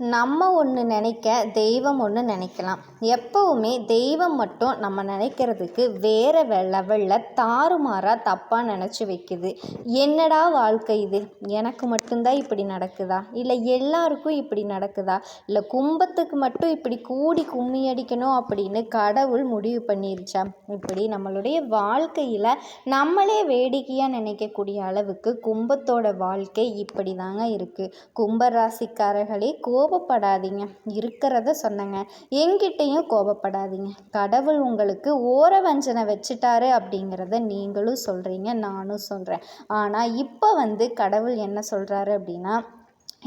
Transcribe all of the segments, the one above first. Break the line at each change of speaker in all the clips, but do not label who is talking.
நம்ம ஒன்று நினைக்க தெய்வம் ஒன்று நினைக்கலாம். எப்போவுமே தெய்வம் மட்டும் நம்ம நினைக்கிறதுக்கு வேறு லெவலில் தாறுமாறாக தப்பாக நினச்சி வைக்குது. என்னடா வாழ்க்கை இது? எனக்கு மட்டும்தான் இப்படி நடக்குதா? இல்லை எல்லாருக்கும் இப்படி நடக்குதா? இல்லை கும்பத்துக்கு மட்டும் இப்படி கூடி கும்மி அடிக்கணும் அப்படின்னு கடவுள் முடிவு பண்ணிருச்சா? இப்படி நம்மளுடைய வாழ்க்கையில் நம்மளே வேடிக்கையாக நினைக்கக்கூடிய அளவுக்கு கும்பத்தோட வாழ்க்கை இப்படி தாங்க இருக்குது கும்பராசிக்காரர்களே கோ கோபப்படாதீங்க. இருக்கிறத சொன்னேங்க. எங்கிட்டையும் கோபப்படாதீங்க. கடவுள் உங்களுக்கு ஓர வஞ்சனை வச்சுட்டாரு அப்படிங்கிறத நீங்களும் சொல்கிறீங்க நானும் சொல்கிறேன் ஆனால் இப்போ வந்து கடவுள் என்ன சொல்கிறாரு அப்படின்னா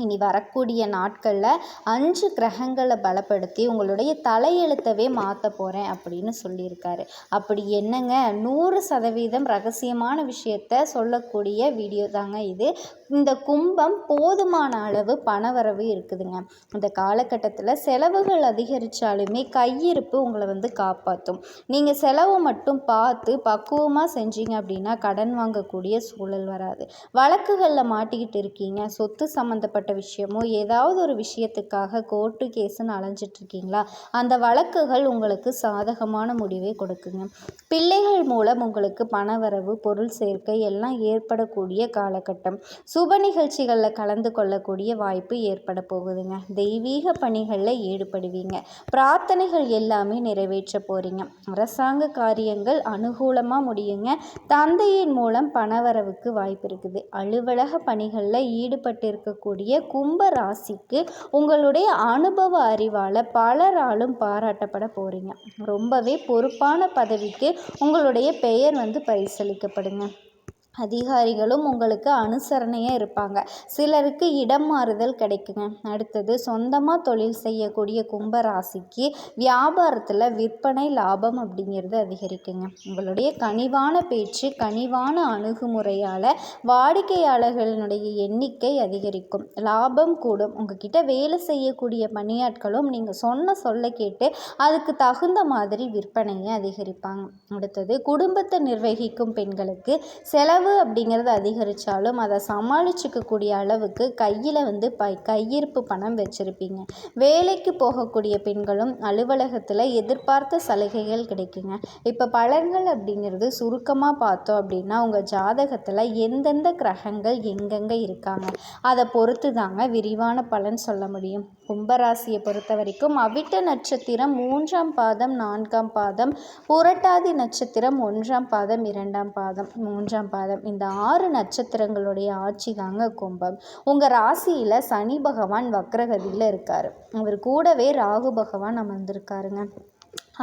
இனி வரக்கூடிய நாட்களில் அஞ்சு கிரகங்களை பலப்படுத்தி உங்களுடைய தலையெழுத்தவே மாற்ற போகிறேன் அப்படின்னு சொல்லியிருக்காரு. அப்படி என்னங்க? நூறு சதவீதம் ரகசியமான விஷயத்த சொல்லக்கூடிய வீடியோ தாங்க இது. இந்த கும்பம் போதுமான அளவு பணவரவு இருக்குதுங்க. இந்த காலகட்டத்தில் செலவுகள் அதிகரித்தாலுமே கையிருப்பு உங்களை வந்து காப்பாற்றும் நீங்கள் செலவை மட்டும் பார்த்து பக்குவமாக செஞ்சீங்க அப்படின்னா கடன் வாங்கக்கூடிய சூழல் வராது. வழக்குகளில் மாட்டிக்கிட்டு இருக்கீங்க. சொத்து சம்மந்தப்பட்ட சம்மந்தப்பட்ட விஷயமோ ஏதாவது ஒரு விஷயத்துக்காக கோர்ட்டு கேஸுன்னு அலைஞ்சிட்ருக்கீங்களா? அந்த வழக்குகள் உங்களுக்கு சாதகமான முடிவை கொடுக்குங்க. பிள்ளைகள் மூலம் உங்களுக்கு பணவரவு பொருள் சேர்க்கை எல்லாம் ஏற்படக்கூடிய காலகட்டம். சுப நிகழ்ச்சிகளில் கலந்து கொள்ளக்கூடிய வாய்ப்பு ஏற்பட போகுதுங்க. தெய்வீக பணிகளில் ஈடுபடுவீங்க. பிரார்த்தனைகள் எல்லாமே நிறைவேற்ற போகிறீங்க அரசாங்க காரியங்கள் அனுகூலமாக முடியுங்க. தந்தையின் மூலம் பணவரவுக்கு வாய்ப்பு இருக்குது. அலுவலக பணிகளில் ஈடுபட்டிருக்கக்கூடிய இருக்கக்கூடிய கும்ப ராசிக்கு உங்களுடைய அனுபவ அறிவால் பலராலும் பாராட்டப்பட போகிறீங்க ரொம்பவே பொறுப்பான பதவிக்கு உங்களுடைய பெயர் வந்து பரிசளிக்கப்படுங்க. அதிகாரிகளும் உங்களுக்கு அனுசரணையாக இருப்பாங்க. சிலருக்கு இடம் மாறுதல் கிடைக்குங்க. அடுத்தது சொந்தமாக தொழில் செய்யக்கூடிய கும்பராசிக்கு வியாபாரத்தில் விற்பனை லாபம் அப்படிங்கிறது அதிகரிக்குங்க. உங்களுடைய கனிவான பேச்சு கனிவான அணுகுமுறையால் வாடிக்கையாளர்களினுடைய எண்ணிக்கை அதிகரிக்கும். லாபம் கூடும். உங்ககிட்ட வேலை செய்யக்கூடிய பணியாட்களும் நீங்கள் சொன்ன சொல்ல கேட்டு அதுக்கு தகுந்த மாதிரி விற்பனையை அதிகரிப்பாங்க. அடுத்தது குடும்பத்தை நிர்வகிக்கும் பெண்களுக்கு செலவு செலவு அப்படிங்கிறது அதிகரித்தாலும் அதை சமாளிச்சுக்கக்கூடிய அளவுக்கு கையில் வந்து ப கையிருப்பு பணம் வச்சுருப்பீங்க. வேலைக்கு போகக்கூடிய பெண்களும் அலுவலகத்தில் எதிர்பார்த்த சலுகைகள் கிடைக்குங்க. இப்போ பலன்கள் அப்படிங்கிறது சுருக்கமாக பார்த்தோம் அப்படின்னா உங்கள் ஜாதகத்தில் எந்தெந்த கிரகங்கள் எங்கெங்கே இருக்காங்க? அதை பொறுத்து தாங்க விரிவான பலன் சொல்ல முடியும். கும்பராசியை பொறுத்த வரைக்கும் அவிட்ட நட்சத்திரம் மூன்றாம் பாதம் நான்காம் பாதம் புரட்டாதி நட்சத்திரம் ஒன்றாம் பாதம் இரண்டாம் பாதம் மூன்றாம் பாதம் நட்சத்திரம். இந்த ஆறு நட்சத்திரங்களுடைய ஆட்சி தாங்க கும்பம். உங்கள் ராசியில் சனி பகவான் வக்ரகதியில் இருக்கார். அவர் கூடவே ராகு பகவான் அமர்ந்திருக்காருங்க.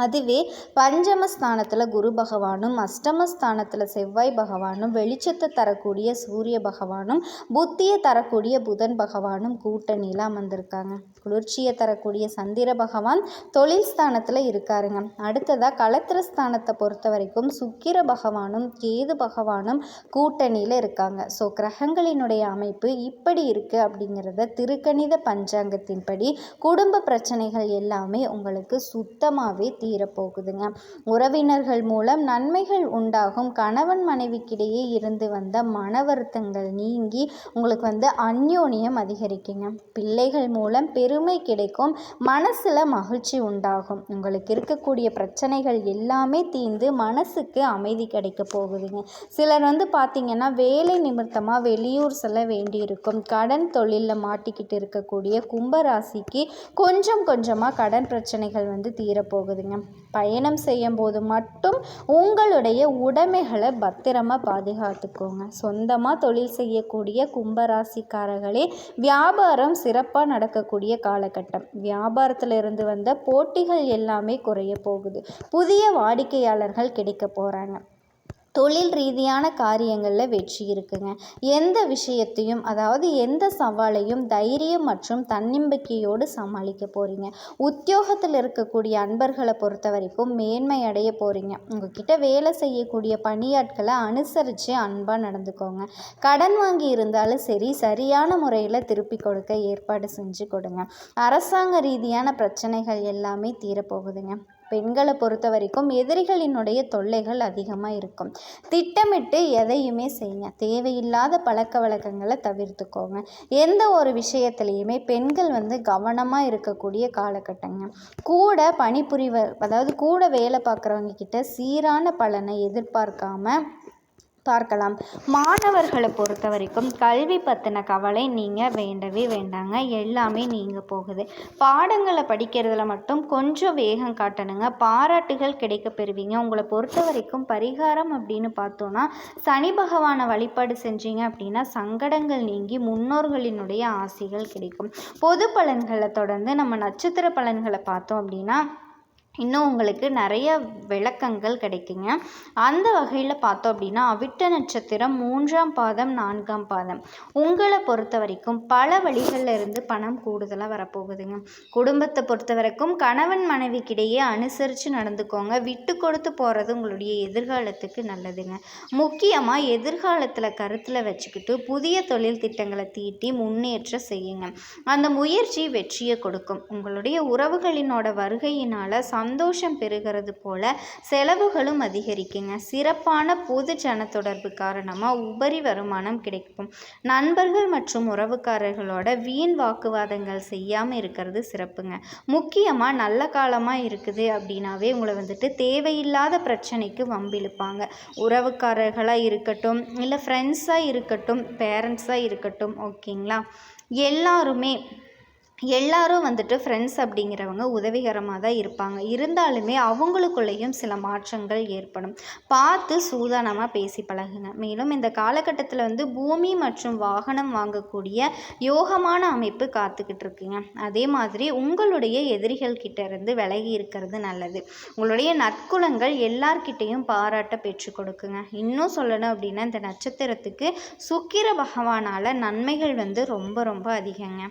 அதுவே பஞ்சமஸ்தானத்தில் குரு பகவானும் அஷ்டமஸ்தானத்தில் செவ்வாய் பகவானும் வெளிச்சத்தை தரக்கூடிய சூரிய பகவானும் புத்தியை தரக்கூடிய புதன் பகவானும் கூட்டணியில் அமர்ந்திருக்காங்க. குளிர்ச்சியை தரக்கூடிய சந்திர பகவான் தொழில் ஸ்தானத்தில் இருக்காருங்க. அடுத்ததாக களத்திர ஸ்தானத்தை பொறுத்த வரைக்கும் சுக்கிர பகவானும் கேது பகவானும் கூட்டணியில் இருக்காங்க. ஸோ கிரகங்களினுடைய அமைப்பு இப்படி இருக்குது அப்படிங்கிறத திருக்கணித பஞ்சாங்கத்தின்படி குடும்ப பிரச்சனைகள் எல்லாமே உங்களுக்கு சுத்தமாகவே தீரப்போகுதுங்க. உறவினர்கள் மூலம் நன்மைகள் உண்டாகும். கணவன் மனைவிக்கிடையே இருந்து வந்த மன வருத்தங்கள் நீங்கி உங்களுக்கு வந்து அந்யோன்யம் அதிகரிக்குங்க. பிள்ளைகள் மூலம் பெருமை கிடைக்கும். மனசில் மகிழ்ச்சி உண்டாகும். உங்களுக்கு இருக்கக்கூடிய பிரச்சனைகள் எல்லாமே தீர்ந்து மனசுக்கு அமைதி கிடைக்க போகுதுங்க. சிலர் வந்து பார்த்திங்கன்னா வேலை நிமித்தமாக வெளியூர் செல்ல வேண்டியிருக்கும். கடன் தொழிலில் மாட்டிக்கிட்டு இருக்கக்கூடிய கும்பராசிக்கு கொஞ்சம் கொஞ்சமாக கடன் பிரச்சனைகள் வந்து தீரப்போகுதுங்க. பயணம் செய்யும் போது மட்டும் உங்களுடைய உடைமைகளை பத்திரமாக பாதுகாத்துக்கோங்க. சொந்தமாக தொழில் செய்யக்கூடிய கும்பராசிக்காரர்களே வியாபாரம் சிறப்பாக நடக்கக்கூடிய காலகட்டம். வியாபாரத்தில் இருந்து வந்த போட்டிகள் எல்லாமே குறைய போகுது. புதிய வாடிக்கையாளர்கள் கிடைக்க போகிறாங்க தொழில் ரீதியான காரியங்களில் வெற்றி இருக்குங்க. எந்த விஷயத்தையும் அதாவது எந்த சவாலையும் தைரியம் மற்றும் தன்னம்பிக்கையோடு சமாளிக்க போகிறீங்க உத்தியோகத்தில் இருக்கக்கூடிய அன்பர்களை பொறுத்த வரைக்கும் மேன்மை அடைய போகிறீங்க உங்ககிட்ட வேலை செய்யக்கூடிய பணியாட்களை அனுசரித்து அன்பாக நடந்துக்கோங்க. கடன் வாங்கி இருந்தாலும் சரி சரியான முறையில் திருப்பி கொடுக்க ஏற்பாடு செஞ்சு கொடுங்க. அரசாங்க ரீதியான பிரச்சனைகள் எல்லாமே தீரப்போகுதுங்க. பெண்களை பொறுத்த வரைக்கும் எதிரிகளினுடைய தொல்லைகள் அதிகமாக இருக்கும். திட்டமிட்டு எதையுமே செய்யுங்க. தேவையில்லாத பழக்க வழக்கங்களை தவிர்த்துக்கோங்க. எந்த ஒரு விஷயத்துலையுமே பெண்கள் வந்து கவனமாக இருக்கக்கூடிய காலகட்டங்க. கூட பணிபுரிவர் அதாவது கூட வேலை பார்க்குறவங்க கிட்ட சீரான பலனை எதிர்பார்க்காம பார்க்கலாம். மாணவர்களை பொறுத்த வரைக்கும் கல்வி பற்றின கவலை நீங்கள் வேண்டவே வேண்டாங்க. எல்லாமே நீங்கள் போகுது. பாடங்களை படிக்கிறதுல மட்டும் கொஞ்சம் வேகம் காட்டணுங்க. பாராட்டுகள் கிடைக்க பெறுவீங்க. உங்களை பொறுத்த வரைக்கும் பரிகாரம் அப்படின்னு பார்த்தோன்னா சனி பகவானை வழிபாடு செஞ்சீங்க அப்படின்னா சங்கடங்கள் நீங்கி முன்னோர்களினுடைய ஆசைகள் கிடைக்கும். பொது பலன்களை தொடர்ந்து நம்ம நட்சத்திர பலன்களை பார்த்தோம் அப்படின்னா இன்னும் உங்களுக்கு நிறைய விளக்கங்கள் கிடைக்குங்க. அந்த வகையில் பார்த்தோம் அப்படின்னா அவிட்ட நட்சத்திரம் மூன்றாம் பாதம் நான்காம் பாதம். உங்களை பொறுத்த வரைக்கும் பல வழிகளில் இருந்து பணம் கூடுதலாக வரப்போகுதுங்க. குடும்பத்தை பொறுத்த வரைக்கும் கணவன் மனைவிக்கிடையே அனுசரித்து நடந்துக்கோங்க. விட்டு கொடுத்து போகிறது உங்களுடைய எதிர்காலத்துக்கு நல்லதுங்க. முக்கியமாக எதிர்காலத்தில் கருத்தில் வச்சுக்கிட்டு புதிய தொழில் திட்டங்களை தீட்டி முன்னேற்ற செய்யுங்க. அந்த முயற்சி வெற்றியை கொடுக்கும். உங்களுடைய உறவுகளினோட வருகையினால் சந்தோஷம் பெறுகிறது போல செலவுகளும் அதிகரிக்குங்க. சிறப்பான பொது ஜன தொடர்பு காரணமாக உபரி வருமானம் கிடைக்கும். நண்பர்கள் மற்றும் உறவுக்காரர்களோட வீண் வாக்குவாதங்கள் செய்யாமல் இருக்கிறது சிறப்புங்க. முக்கியமாக நல்ல காலமாக இருக்குது அப்படின்னாவே உங்களை வந்துட்டு தேவையில்லாத பிரச்சனைக்கு வம்பிழுப்பாங்க. உறவுக்காரர்களாக இருக்கட்டும் இல்லை ஃப்ரெண்ட்ஸாக இருக்கட்டும் பேரண்ட்ஸாக இருக்கட்டும் ஓகேங்களா எல்லாருமே எல்லாரும் வந்துட்டு ஃப்ரெண்ட்ஸ் அப்படிங்கிறவங்க உதவிகரமாக தான் இருப்பாங்க. இருந்தாலுமே அவங்களுக்குள்ளேயும் சில மாற்றங்கள் ஏற்படும். பார்த்து சூதானமாக பேசி பழகுங்க. மேலும் இந்த காலகட்டத்தில் வந்து பூமி மற்றும் வாகனம் வாங்கக்கூடிய யோகமான அமைப்பு காத்துக்கிட்டு இருக்குங்க. அதே மாதிரி உங்களுடைய எதிரிகள் கிட்ட இருந்து விலகி இருக்கிறது நல்லது. உங்களுடைய நற்குலங்கள் எல்லார்கிட்டேயும் பாராட்ட பெற்று கொடுக்குங்க. இன்னும் சொல்லணும் அப்படின்னா இந்த நட்சத்திரத்துக்கு சுக்கிர பகவானால் நன்மைகள் வந்து ரொம்ப ரொம்ப அதிகங்க.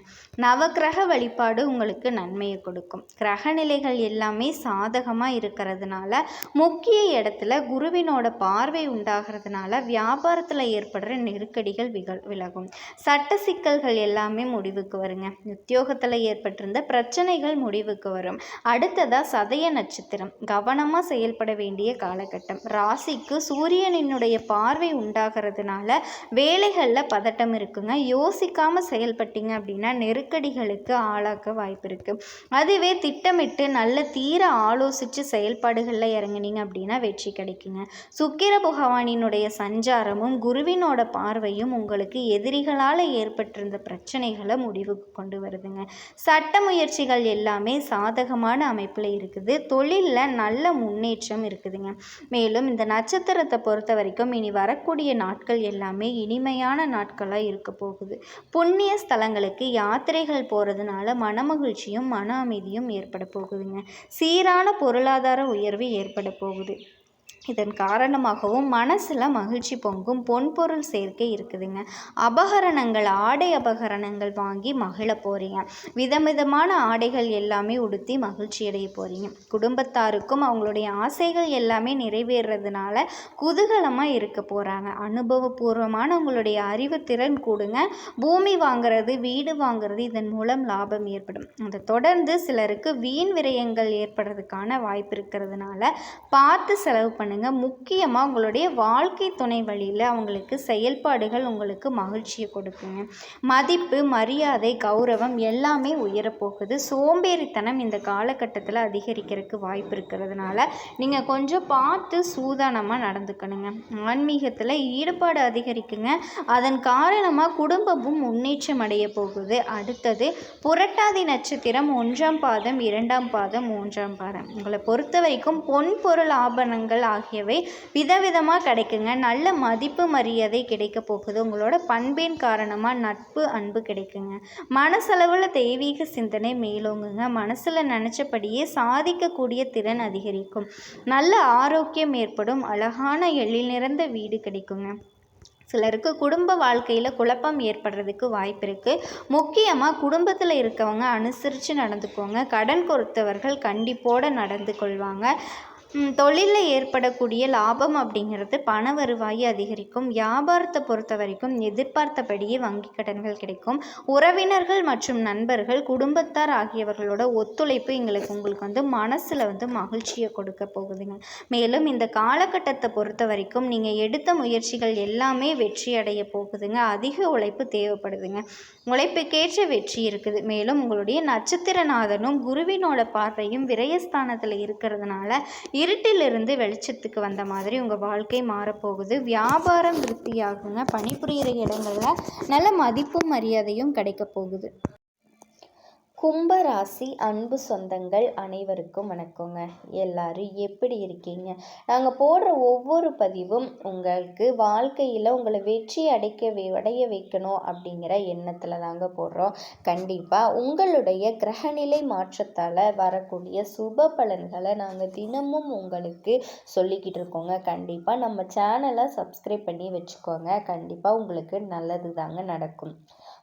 நவக்கிரக கிரக வழிபாடு உங்களுக்கு நன்மையை கொடுக்கும். கிரக நிலைகள் எல்லாமே சாதகமாக இருக்கிறதுனால முக்கிய இடத்துல குருவினோட பார்வை உண்டாகிறதுனால வியாபாரத்தில் ஏற்படுற நெருக்கடிகள் விகல் விலகும். சட்ட சிக்கல்கள் எல்லாமே முடிவுக்கு வருங்க. உத்தியோகத்தில் ஏற்பட்டிருந்த பிரச்சனைகள் முடிவுக்கு வரும். அடுத்ததாக சதய நட்சத்திரம். கவனமாக செயல்பட வேண்டிய காலகட்டம். ராசிக்கு சூரியனினுடைய பார்வை உண்டாகிறதுனால வேலைகளில் பதட்டம் இருக்குங்க. யோசிக்காமல் செயல்பட்டீங்க அப்படின்னா நெருக்கடிகளுக்கு பாதிப்புக்கு ஆளாக்க வாய்ப்பு இருக்குது அதுவே திட்டமிட்டு நல்ல தீர ஆலோசித்து செயல்பாடுகளில் இறங்குனீங்க அப்படின்னா வெற்றி கிடைக்குங்க. சுக்கிர பகவானினுடைய சஞ்சாரமும் குருவினோட பார்வையும் உங்களுக்கு எதிரிகளால் ஏற்பட்டிருந்த பிரச்சனைகளை முடிவுக்கு கொண்டு வருதுங்க. சட்ட முயற்சிகள் எல்லாமே சாதகமான அமைப்பில் இருக்குது. தொழிலில் நல்ல முன்னேற்றம் இருக்குதுங்க. மேலும் இந்த நட்சத்திரத்தை பொறுத்த வரைக்கும் இனி வரக்கூடிய நாட்கள் எல்லாமே இனிமையான நாட்களாக இருக்க போகுது. புண்ணிய ஸ்தலங்களுக்கு யாத்திரைகள் போகிறது போகிறதுனால மனமகிழ்ச்சியும் மன அமைதியும் ஏற்பட போகுதுங்க. சீரான பொருளாதார உயர்வு ஏற்பட போகுது. இதன் காரணமாகவும் மனசில் மகிழ்ச்சி பொங்கும் பொன்பொருள் சேர்க்கை இருக்குதுங்க. அபகரணங்கள் ஆடை அபகரணங்கள் வாங்கி மகிழ போகிறீங்க விதவிதமான ஆடைகள் எல்லாமே உடுத்தி மகிழ்ச்சி அடைய போகிறீங்க குடும்பத்தாருக்கும் அவங்களுடைய ஆசைகள் எல்லாமே நிறைவேறதுனால குதூகலமாக இருக்க போகிறாங்க அனுபவபூர்வமான உங்களுடைய அறிவுத்திறன் கூடுங்க. பூமி வாங்குறது வீடு வாங்குறது இதன் மூலம் லாபம் ஏற்படும். அதை தொடர்ந்து சிலருக்கு வீண் விரயங்கள் ஏற்படுறதுக்கான வாய்ப்பு இருக்கிறதுனால பார்த்து செலவு பண்ண பண்ணுங்கள் முக்கியமாக உங்களுடைய வாழ்க்கை துணை வழியில் அவங்களுக்கு செயல்பாடுகள் உங்களுக்கு மகிழ்ச்சியை கொடுக்குங்க. மதிப்பு மரியாதை கௌரவம் எல்லாமே உயரப்போகுது. சோம்பேறித்தனம் இந்த காலகட்டத்தில் அதிகரிக்கிறதுக்கு வாய்ப்பு இருக்கிறதுனால நீங்கள் கொஞ்சம் பார்த்து சூதானமாக நடந்துக்கணுங்க. ஆன்மீகத்தில் ஈடுபாடு அதிகரிக்குங்க. அதன் காரணமாக குடும்பமும் முன்னேற்றம் அடைய போகுது. அடுத்தது புரட்டாதி நட்சத்திரம் ஒன்றாம் பாதம் இரண்டாம் பாதம் மூன்றாம் பாதம். உங்களை பொறுத்த வரைக்கும் பொன் பொருள் ஆபரணங்கள் ஆகிய ஆகியவை விதவிதமாக கிடைக்குங்க. நல்ல மதிப்பு மரியாதை கிடைக்க போகுது. உங்களோட பண்பின் காரணமாக நட்பு அன்பு கிடைக்குங்க. மனசளவில் தெய்வீக சிந்தனை மேலோங்குங்க. மனசில் நினச்சபடியே சாதிக்கக்கூடிய திறன் அதிகரிக்கும். நல்ல ஆரோக்கியம் ஏற்படும். அழகான எழில் நிறந்த வீடு கிடைக்குங்க. சிலருக்கு குடும்ப வாழ்க்கையில் குழப்பம் ஏற்படுறதுக்கு வாய்ப்பு இருக்குது முக்கியமாக குடும்பத்தில் இருக்கவங்க அனுசரித்து நடந்துக்கோங்க. கடன் கொடுத்தவர்கள் கண்டிப்போடு நடந்து கொள்வாங்க.
தொழிலில் ஏற்படக்கூடிய லாபம் அப்படிங்கிறது பண வருவாயை அதிகரிக்கும். வியாபாரத்தை பொறுத்த வரைக்கும் எதிர்பார்த்தபடியே வங்கி கடன்கள் கிடைக்கும். உறவினர்கள் மற்றும் நண்பர்கள் குடும்பத்தார் ஆகியவர்களோட ஒத்துழைப்பு எங்களுக்கு உங்களுக்கு வந்து மனசில் வந்து மகிழ்ச்சியை கொடுக்க போகுதுங்க. மேலும் இந்த காலகட்டத்தை பொறுத்த வரைக்கும் நீங்கள் எடுத்த முயற்சிகள் எல்லாமே வெற்றி அடைய போகுதுங்க. அதிக உழைப்பு தேவைப்படுதுங்க. உழைப்புக்கேற்ற வெற்றி இருக்குது. மேலும் உங்களுடைய நட்சத்திரநாதனும் குருவினோட பார்வையும் விரயஸ்தானத்தில் இருக்கிறதுனால இருட்டிலிருந்து வெளிச்சத்துக்கு வந்த மாதிரி உங்கள் வாழ்க்கை மாறப்போகுது. வியாபாரம் விருத்தியாகுங்க. பணிபுரிகிற இடங்களில் நல்ல மதிப்பும் மரியாதையும் கிடைக்க போகுது. கும்பராசி அன்பு சொந்தங்கள் அனைவருக்கும் வணக்கங்க. எல்லாரும் எப்படி இருக்கீங்க? நாங்கள் போடுற ஒவ்வொரு பதிவும் உங்களுக்கு வாழ்க்கையில் உங்களை வெற்றி அடைக்க அடைய வைக்கணும் அப்படிங்கிற எண்ணத்தில் தாங்க போடுறோம். கண்டிப்பாக உங்களுடைய கிரகநிலை மாற்றத்தால் வரக்கூடிய சுப பலன்களை நாங்கள் தினமும் உங்களுக்கு சொல்லிக்கிட்டு இருக்கோங்க. கண்டிப்பாக நம்ம சேனலை சப்ஸ்கிரைப் பண்ணி வச்சுக்கோங்க. கண்டிப்பாக உங்களுக்கு நல்லது தாங்க நடக்கும்.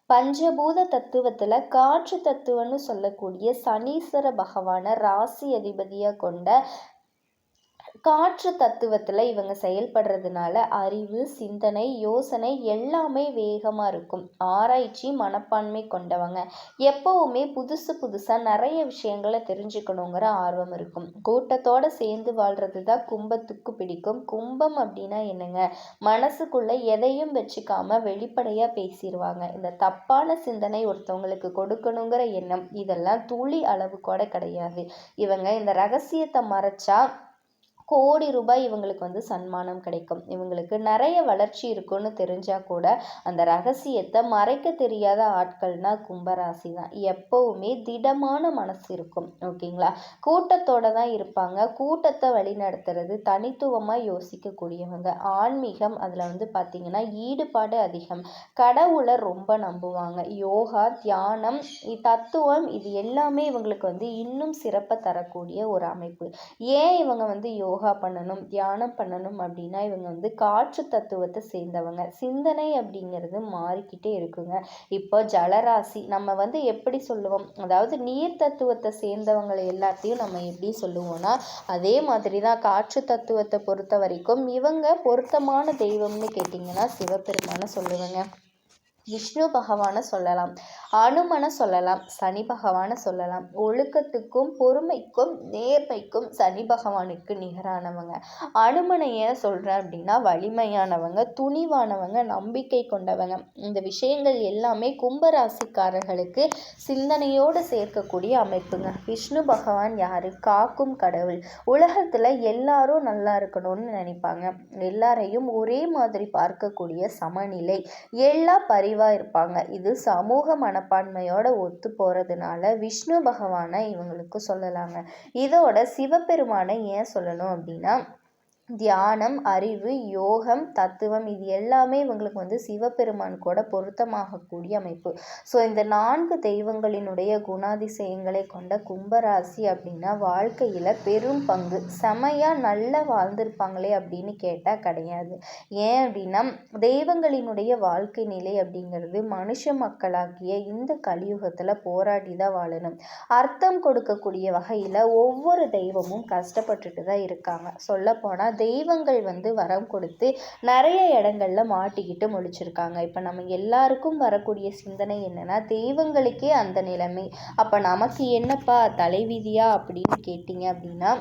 பஞ்சபூத தத்துவத்தில் காற்று தத்துவம்னு சொல்லக்கூடிய சனீஸ்வர பகவானை ராசி அதிபதியாக கொண்ட காற்று தத்துவத்தில் இவங்க செயல்படுறதுனால அறிவு சிந்தனை யோசனை எல்லாமே வேகமாக இருக்கும். ஆராய்ச்சி மனப்பான்மை கொண்டவங்க. எப்போவுமே புதுசு புதுசாக நிறைய விஷயங்களை தெரிஞ்சுக்கணுங்கிற ஆர்வம் இருக்கும். கூட்டத்தோடு சேர்ந்து வாழ்கிறது தான் கும்பத்துக்கு பிடிக்கும். கும்பம் அப்படின்னா என்னங்க? மனசுக்குள்ளே எதையும் வச்சுக்காம வெளிப்படையாக பேசிடுவாங்க இந்த தப்பான சிந்தனை ஒருத்தவங்களுக்கு கொடுக்கணுங்கிற எண்ணம் இதெல்லாம் துளி அளவு கூட கிடையாது. இவங்க இந்த ரகசியத்தை மறைச்சா கோடி ரூபாய் இவங்களுக்கு வந்து சன்மானம் கிடைக்கும். இவங்களுக்கு நிறைய வளர்ச்சி இருக்குன்னு தெரிஞ்சால் கூட அந்த ரகசியத்தை மறைக்க தெரியாத ஆட்கள்னா கும்பராசி தான் எப்போவுமே திடமான மனசு இருக்கும். ஓகேங்களா? கூட்டத்தோட தான் இருப்பாங்க. கூட்டத்தை வழிநடத்துறது தனித்துவமாக யோசிக்கக்கூடியவங்க. ஆன்மீகம் அதில் வந்து பார்த்திங்கன்னா ஈடுபாடு அதிகம். கடவுளை ரொம்ப நம்புவாங்க. யோகா தியானம் தத்துவம் இது எல்லாமே இவங்களுக்கு வந்து இன்னும் சிறப்பை தரக்கூடிய ஒரு அமைப்பு. ஏன் இவங்க வந்து யோகா யோகா பண்ணணும் தியானம் பண்ணணும் அப்படின்னா இவங்க வந்து காற்று தத்துவத்தை சேர்ந்தவங்க. சிந்தனை அப்படிங்கிறது மாறிக்கிட்டே இருக்குங்க. இப்போ ஜலராசி நம்ம வந்து எப்படி சொல்லுவோம்? அதாவது நீர் தத்துவத்தை சேர்ந்தவங்களை எல்லாத்தையும் நம்ம எப்படி சொல்லுவோம்னா அதே மாதிரி தான் காற்று தத்துவத்தை பொறுத்த வரைக்கும் இவங்க பொருத்தமான தெய்வம்னு கேட்டிங்கன்னா சிவபெருமானை சொல்லுவேங்க. விஷ்ணு பகவானை சொல்லலாம். அனுமனை சொல்லலாம். சனி பகவானை சொல்லலாம். ஒழுக்கத்துக்கும் பொறுமைக்கும் நேர்மைக்கும் சனி பகவானுக்கு நிகரானவங்க. அனுமனை ஏன் சொல்கிறேன் அப்படின்னா வலிமையானவங்க துணிவானவங்க நம்பிக்கை கொண்டவங்க. இந்த விஷயங்கள் எல்லாமே கும்பராசிக்காரர்களுக்கு சிந்தனையோடு சேர்க்கக்கூடிய அமைப்புங்க. விஷ்ணு பகவான் யார்? காக்கும் கடவுள். உலகத்தில் எல்லாரும் நல்லா இருக்கணும்னு நினைப்பாங்க. எல்லாரையும் ஒரே மாதிரி பார்க்கக்கூடிய சமநிலை. எல்லா பரி தெளிவாக இருப்பாங்க. இது சமூக மனப்பான்மையோட ஒத்து போகிறதுனால விஷ்ணு பகவானை இவங்களுக்கு சொல்லலாங்க. இதோட சிவபெருமானை ஏன் சொல்லணும் அப்படின்னா தியானம் அறிவு யோகம் தத்துவம் இது எல்லாமே இவங்களுக்கு வந்து சிவபெருமான் கூட பொருத்தமாகக்கூடிய அமைப்பு. ஸோ இந்த நான்கு தெய்வங்களினுடைய குணாதிசயங்களை கொண்ட கும்பராசி அப்படின்னா வாழ்க்கையில் பெரும் பங்கு. செமையாக நல்லா வாழ்ந்திருப்பாங்களே அப்படின்னு கேட்டால் கிடையாது. ஏன் அப்படின்னா தெய்வங்களினுடைய வாழ்க்கை நிலை அப்படிங்கிறது மனுஷ மக்களாகிய இந்த கலியுகத்தில் போராடி தான் வாழணும். அர்த்தம் கொடுக்கக்கூடிய வகையில் ஒவ்வொரு தெய்வமும் கஷ்டப்பட்டுட்டு தான் இருக்காங்க. சொல்லப்போனால் தெய்வங்கள் வந்து வரம் கொடுத்து நிறைய இடங்கள்ல மாட்டிக்கிட்டு முழிச்சிருக்காங்க. இப்போ நம்ம எல்லாருக்கும் வரக்கூடிய சிந்தனை என்னென்னா தெய்வங்களுக்கே அந்த நிலைமை. அப்போ நமக்கு என்னப்பா தலைவிதியா அப்படின்னு கேட்டிங்க அப்படின்னா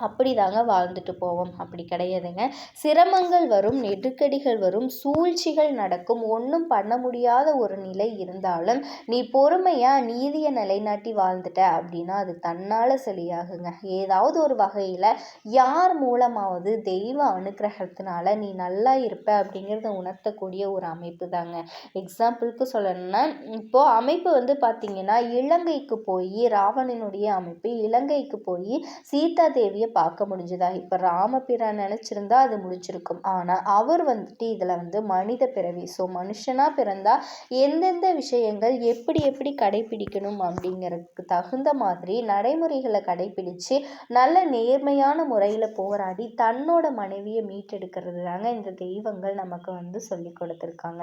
அப்படி தாங்க வாழ்ந்துட்டு போவோம். அப்படி கிடையாதுங்க. சிரமங்கள் வரும் நெருக்கடிகள் வரும் சூழ்ச்சிகள் நடக்கும். ஒன்றும் பண்ண முடியாத ஒரு நிலை இருந்தாலும் நீ பொறுமையாக நீதியை நிலைநாட்டி வாழ்ந்துட்ட அப்படின்னா அது தன்னால் சரியாகுங்க ஏதாவது ஒரு வகையில் யார் மூலமாவது தெய்வ அனுக்கிரகத்தினால நீ நல்லா இருப்ப அப்படிங்கிறத உணர்த்தக்கூடிய ஒரு அமைப்பு தாங்க எக்ஸாம்பிளுக்கு சொல்லணும்னா இப்போது அமைப்பு வந்து பார்த்திங்கன்னா இலங்கைக்கு போய் ராவணனுடைய அமைப்பு இலங்கைக்கு போய் சீதா தேவியை பார்க்க முடிஞ்சுதா? இப்போ ராமபிரான் நினச்சிருந்தா அது முடிச்சிருக்கும் ஆனால் அவர் வந்துட்டு இதில் வந்து மனித பிறவி. ஸோ மனுஷனாக பிறந்தா எந்தெந்த விஷயங்கள் எப்படி எப்படி கடைபிடிக்கணும் அப்படிங்கிறதுக்கு தகுந்த மாதிரி நடைமுறைகளை கடைபிடித்து நல்ல நேர்மையான முறையில் போராடி தன்னோட மனைவியை மீட்டெடுக்கிறது தாங்க இந்த தெய்வங்கள் நமக்கு வந்து சொல்லி கொடுத்துருக்காங்க.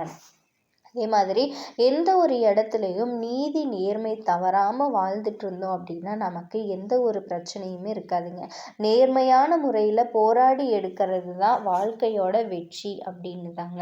அதே மாதிரி எந்த ஒரு இடத்துலையும் நீதி நேர்மை தவறாமல் வாழ்ந்துட்டு இருந்தோம் அப்படின்னா நமக்கு எந்த ஒரு பிரச்சனையுமே இருக்காதுங்க. நேர்மையான முறையில் போராடி எடுக்கிறது தான் வாழ்க்கையோட வெற்றி அப்படின்னு தாங்க.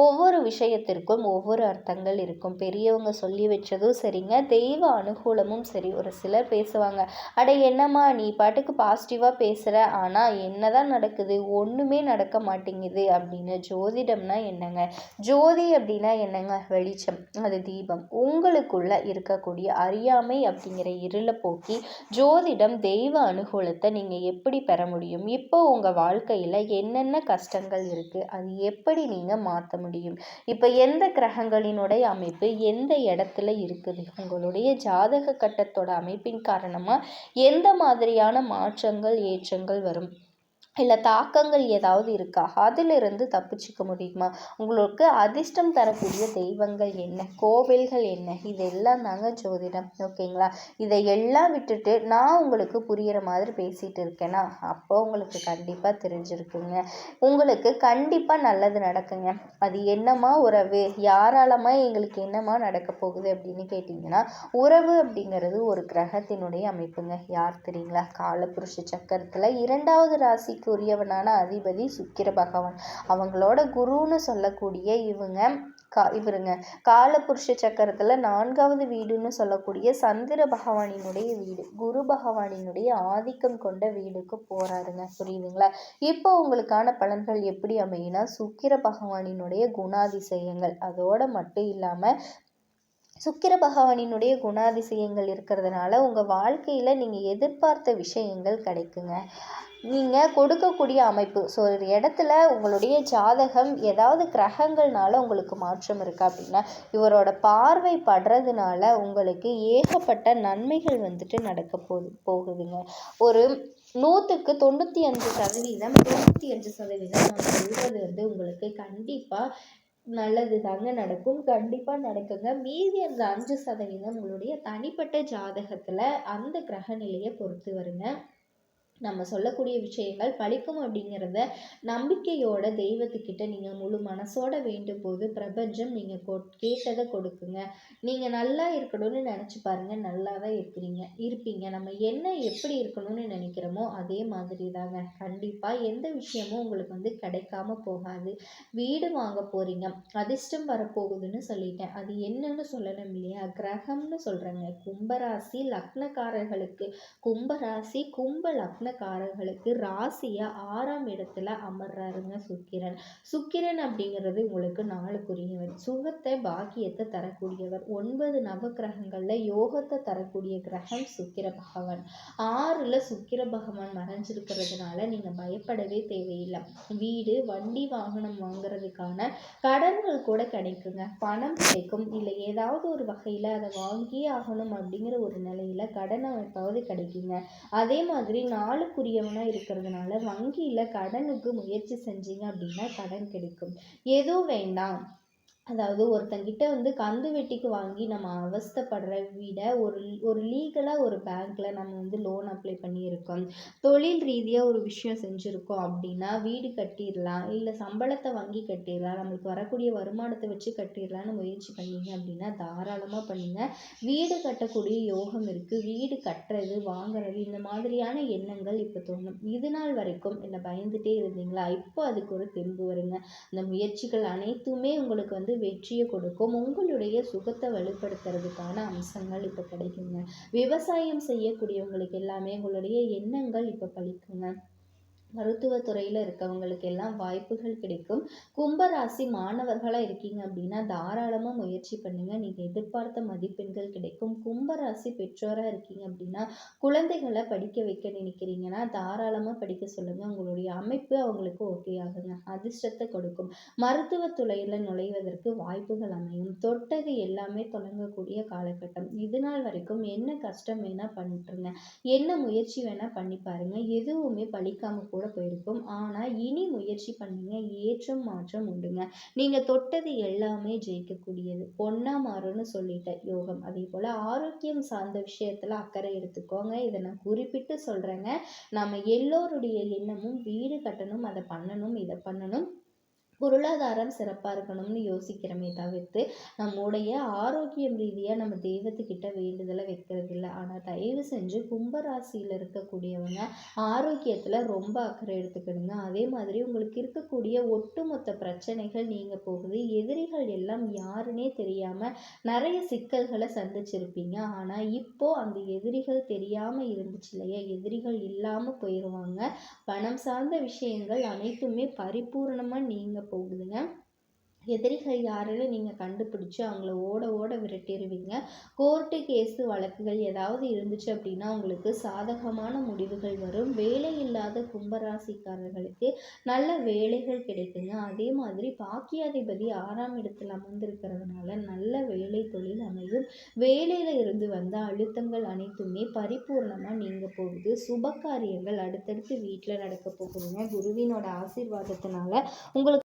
ஒவ்வொரு விஷயத்திற்கும் ஒவ்வொரு அர்த்தங்கள் இருக்கும். பெரியவங்க சொல்லி வச்சதும் சரிங்க தெய்வ அனுகூலமும் சரி. ஒரு சிலர் பேசுவாங்க அட என்னம்மா நீ பாட்டுக்கு பாசிட்டிவாக பேசுகிற ஆனால் என்ன தான் நடக்குது? ஒன்றுமே நடக்க மாட்டேங்குது அப்படின்னு ஜோதிடம்னா என்னங்க? ஜோதி அப்படின்னா என்னங்க? வெளிச்சம் அது தீபம். உங்களுக்குள்ள இருக்கக்கூடிய அறியாமை அப்படிங்கிற இருளை போக்கி ஜோதிடம் தெய்வ அனுகூலத்தை நீங்கள் எப்படி பெற முடியும்? இப்போ உங்கள் வாழ்க்கையில் என்னென்ன கஷ்டங்கள் இருக்குது அது எப்படி நீங்கள் மாற்ற முடியும்? இப்போ எந்த கிரகங்களினுடைய அமைப்பு எந்த இடத்துல இருக்குது? உங்களுடைய ஜாதக கட்டத்தோட அமைப்பின் காரணமாக எந்த மாதிரியான மாற்றங்கள் ஏற்றங்கள் வரும்? இல்லை தாக்கங்கள் ஏதாவது இருக்கா? அதிலிருந்து தப்பிச்சுக்க முடியுமா? உங்களுக்கு அதிர்ஷ்டம் தரக்கூடிய தெய்வங்கள் என்ன? கோவில்கள் என்ன? இதெல்லாம் தாங்க ஜோதிடம். ஓகேங்களா? இதை எல்லாம் விட்டுட்டு நான் உங்களுக்கு புரிகிற மாதிரி பேசிகிட்டு இருக்கேன்னா அப்போ உங்களுக்கு கண்டிப்பாக தெரிஞ்சிருக்குங்க. உங்களுக்கு கண்டிப்பாக நல்லது நடக்குங்க. அது என்னம்மா உறவு? யாராலமா எங்களுக்கு என்னம்மா நடக்க போகுது அப்படின்னு கேட்டிங்கன்னா உறவு அப்படிங்கிறது ஒரு கிரகத்தினுடைய அமைப்புங்க. யார் தெரியுங்களா? காலபுருஷ சக்கரத்தில் இரண்டாவது ராசிக்கு உரியவனான அதிபதி சுக்கிர பகவான். அவங்களோட குருன்னு சொல்லக்கூடிய இவங்க கா இவருங்க. காலபுருஷ சக்கரத்தில் நான்காவது வீடுன்னு சொல்லக்கூடிய சந்திர பகவானினுடைய வீடு. குரு பகவானினுடைய ஆதிக்கம் கொண்ட வீடுக்கு போகிறாருங்க புரியுதுங்களா? இப்போ உங்களுக்கான பலன்கள் எப்படி அமையினா சுக்கிர பகவானினுடைய குணாதிசயங்கள். அதோடு மட்டும் இல்லாமல் சுக்கிர பகவானினுடைய குணாதிசயங்கள் இருக்கிறதுனால உங்கள் வாழ்க்கையில் நீங்கள் எதிர்பார்த்த விஷயங்கள் கிடைக்குங்க. நீங்கள் கொடுக்கக்கூடிய அமைப்பு. ஸோ ஒரு இடத்துல உங்களுடைய ஜாதகம் ஏதாவது கிரகங்கள்னால உங்களுக்கு மாற்றம் இருக்குது அப்படின்னா இவரோட பார்வை படுறதுனால உங்களுக்கு ஏகப்பட்ட நன்மைகள் வந்துட்டு நடக்க போகுது போகுதுங்க. ஒரு நூற்றுக்கு தொண்ணூற்றி அஞ்சு சதவீதம் தொண்ணூற்றி அஞ்சு சதவீதம் நான் சொல்கிறது வந்து உங்களுக்கு கண்டிப்பாக நல்லது தாங்க நடக்கும். கண்டிப்பாக நடக்குங்க. மீதி அந்த அஞ்சு சதவீதம் உங்களுடைய தனிப்பட்ட ஜாதகத்தில் அந்த கிரக நிலையை பொறுத்து வருங்க. நம்ம சொல்லக்கூடிய விஷயங்கள் பழிக்கும் அப்படிங்கிறத நம்பிக்கையோட தெய்வத்துக்கிட்ட நீங்கள் முழு மனசோட வேண்டும் போது பிரபஞ்சம் நீங்கள் கொ கேட்டதை கொடுக்குங்க. நீங்கள் நல்லா இருக்கணும்னு நினச்சி பாருங்கள் நல்லா தான் இருக்கிறீங்க. இருப்பீங்க. நம்ம என்ன எப்படி இருக்கணும்னு நினைக்கிறோமோ அதே மாதிரி தாங்க கண்டிப்பாக எந்த விஷயமும் உங்களுக்கு வந்து கிடைக்காம போகாது. வீடு வாங்க போகிறீங்க அதிர்ஷ்டம் வரப்போகுதுன்னு சொல்லிட்டேன். அது என்னன்னு சொல்லணும் இல்லையா? கிரகம்னு சொல்கிறேங்க கும்பராசி லக்னக்காரர்களுக்கு. கும்பராசி கும்ப லக்ன லக்னக்காரர்களுக்கு ராசியை ஆறாம் இடத்துல அமர்றாருங்க சுக்கிரன். சுக்கிரன் அப்படிங்கிறது உங்களுக்கு நாளுக்குரியவர் சுகத்தை பாக்கியத்தை தரக்கூடியவர். ஒன்பது நவக்கிரகங்களில் யோகத்தை தரக்கூடிய கிரகம் சுக்கிர பகவான். ஆறில் சுக்கிர பகவான் மறைஞ்சிருக்கிறதுனால நீங்கள் பயப்படவே தேவையில்லை. வீடு வண்டி வாகனம் வாங்குறதுக்கான கடன்கள் கூட கிடைக்குங்க. பணம் கிடைக்கும். இல்லை ஏதாவது ஒரு வகையில் அதை வாங்கியே ஆகணும் அப்படிங்கிற ஒரு நிலையில் கடன் அமைப்பாவது கிடைக்குங்க. அதே மாதிரி நாலு ஆளுக்குரியவனாக இருக்கிறதுனால வங்கியில் கடனுக்கு முயற்சி செஞ்சீங்க அப்படின்னா கடன் கிடைக்கும். எதுவும் வேண்டாம். அதாவது ஒருத்தங்கிட்ட வந்து கந்து வெட்டிக்கு வாங்கி நம்ம அவஸ்தைப்படுற விட ஒரு ஒரு லீகலாக ஒரு பேங்க்கில் நம்ம வந்து லோன் அப்ளை பண்ணியிருக்கோம். தொழில் ரீதியாக ஒரு விஷயம் செஞ்சுருக்கோம் அப்படின்னா வீடு கட்டிடலாம் இல்லை சம்பளத்தை வாங்கி கட்டிடலாம் நம்மளுக்கு வரக்கூடிய வருமானத்தை வச்சு கட்டிடலான்னு முயற்சி பண்ணீங்க அப்படின்னா தாராளமாக பண்ணுங்கள் வீடு கட்டக்கூடிய யோகம் இருக்குது வீடு கட்டுறது வாங்குறது இந்த மாதிரியான எண்ணங்கள் இப்போ தோணும். இது நாள் வரைக்கும் என்னை பயந்துகிட்டே இருந்தீங்களா? இப்போ அதுக்கு ஒரு தெம்பு வருங்க. அந்த முயற்சிகள் அனைத்துமே உங்களுக்கு வந்து வெற்றியை கொடுக்கும். உங்களுடைய சுகத்தை வலுப்படுத்துறதுக்கான அம்சங்கள் இப்போ கிடைக்குங்க. விவசாயம் செய்யக்கூடியவங்களுக்கு எல்லாமே உங்களுடைய எண்ணங்கள் இப்போ பழிக்குங்க. மருத்துவத்துறையில் இருக்கவங்களுக்கு எல்லாம் வாய்ப்புகள் கிடைக்கும். கும்பராசி மாணவர்களாக இருக்கீங்க அப்படின்னா தாராளமாக முயற்சி பண்ணுங்கள் நீங்கள் எதிர்பார்த்த மதிப்பெண்கள் கிடைக்கும். கும்பராசி பெற்றோராக இருக்கீங்க அப்படின்னா குழந்தைகளை படிக்க வைக்க நினைக்கிறீங்கன்னா தாராளமாக படிக்க சொல்லுங்கள் உங்களுடைய அமைப்பு அவங்களுக்கு ஓகே ஆகுங்க. அதிர்ஷ்டத்தை கொடுக்கும். மருத்துவத்துறையில் நுழைவதற்கு வாய்ப்புகள் அமையும். தொட்டது எல்லாமே தொடங்கக்கூடிய காலகட்டம். இது நாள் வரைக்கும் என்ன கஷ்டம் வேணால் பண்ணிட்டுருங்க. என்ன முயற்சி வேணால் பண்ணி பாருங்கள் எதுவுமே பழிக்காமல் கூட போயிருக்கும். ஆனால் இனி முயற்சி பண்ணுங்க. ஏற்றம் மாற்றம் உண்டுங்க. நீங்கள் தொட்டது எல்லாமே ஜெயிக்கக்கூடியது. பொண்ணாக மாறும்னு சொல்லிட்ட யோகம். அதே போல் ஆரோக்கியம் சார்ந்த விஷயத்தில் அக்கறை எடுத்துக்கோங்க. இதை நான் குறிப்பிட்டு சொல்கிறேங்க நம்ம எல்லோருடைய எண்ணமும் வீடு கட்டணும் அதை பண்ணணும் இதை பண்ணணும். பொருளாதாரம் சிறப்பாக இருக்கணும்னு யோசிக்கிறோமே தவிர்த்து நம்முடைய ஆரோக்கியம் ரீதியாக நம்ம தெய்வத்துக்கிட்ட வேண்டுதலை வைக்கிறது இல்லை ஆனால் தயவு செஞ்சு கும்பராசியில் இருக்கக்கூடியவங்க ஆரோக்கியத்தில் ரொம்ப அக்கறை எடுத்துக்கிடுங்க அதே மாதிரி உங்களுக்கு இருக்கக்கூடிய ஒட்டுமொத்த பிரச்சனைகள் நீங்கள் போகுது. எதிரிகள் எல்லாம் யாருன்னே தெரியாமல் நிறைய சிக்கல்களை சந்திச்சிருப்பீங்க. ஆனால் இப்போது அந்த எதிரிகள் தெரியாமல் இருந்துச்சு இல்லையா? எதிரிகள் இல்லாமல் போயிடுவாங்க பணம் சார்ந்த விஷயங்கள் அனைத்துமே பரிபூரணமாக நீங்கள் போகுதுங்க. எதிரிகள் யாருன்னு நீங்கள் கண்டுபிடிச்சி அவங்கள ஓட ஓட விரட்டிடுவீங்க கோர்ட்டு கேஸு வழக்குகள் ஏதாவது இருந்துச்சு அப்படின்னா உங்களுக்கு சாதகமான முடிவுகள் வரும். வேலை இல்லாத கும்பராசிக்காரர்களுக்கு நல்ல வேலைகள் கிடைக்குங்க. அதே மாதிரி பாக்கியாதிபதி ஆறாம் இடத்தில் அமர்ந்திருக்கிறதுனால நல்ல வேலை தொழில் அமையும். வேலையில் இருந்து வந்த அழுத்தங்கள் அனைத்துமே பரிபூர்ணமாக நீங்கள் போகுது. சுப காரியங்கள் அடுத்தடுத்து வீட்டில் நடக்க போகுதுங்க. குருவினோட ஆசீர்வாதத்தினால உங்களுக்கு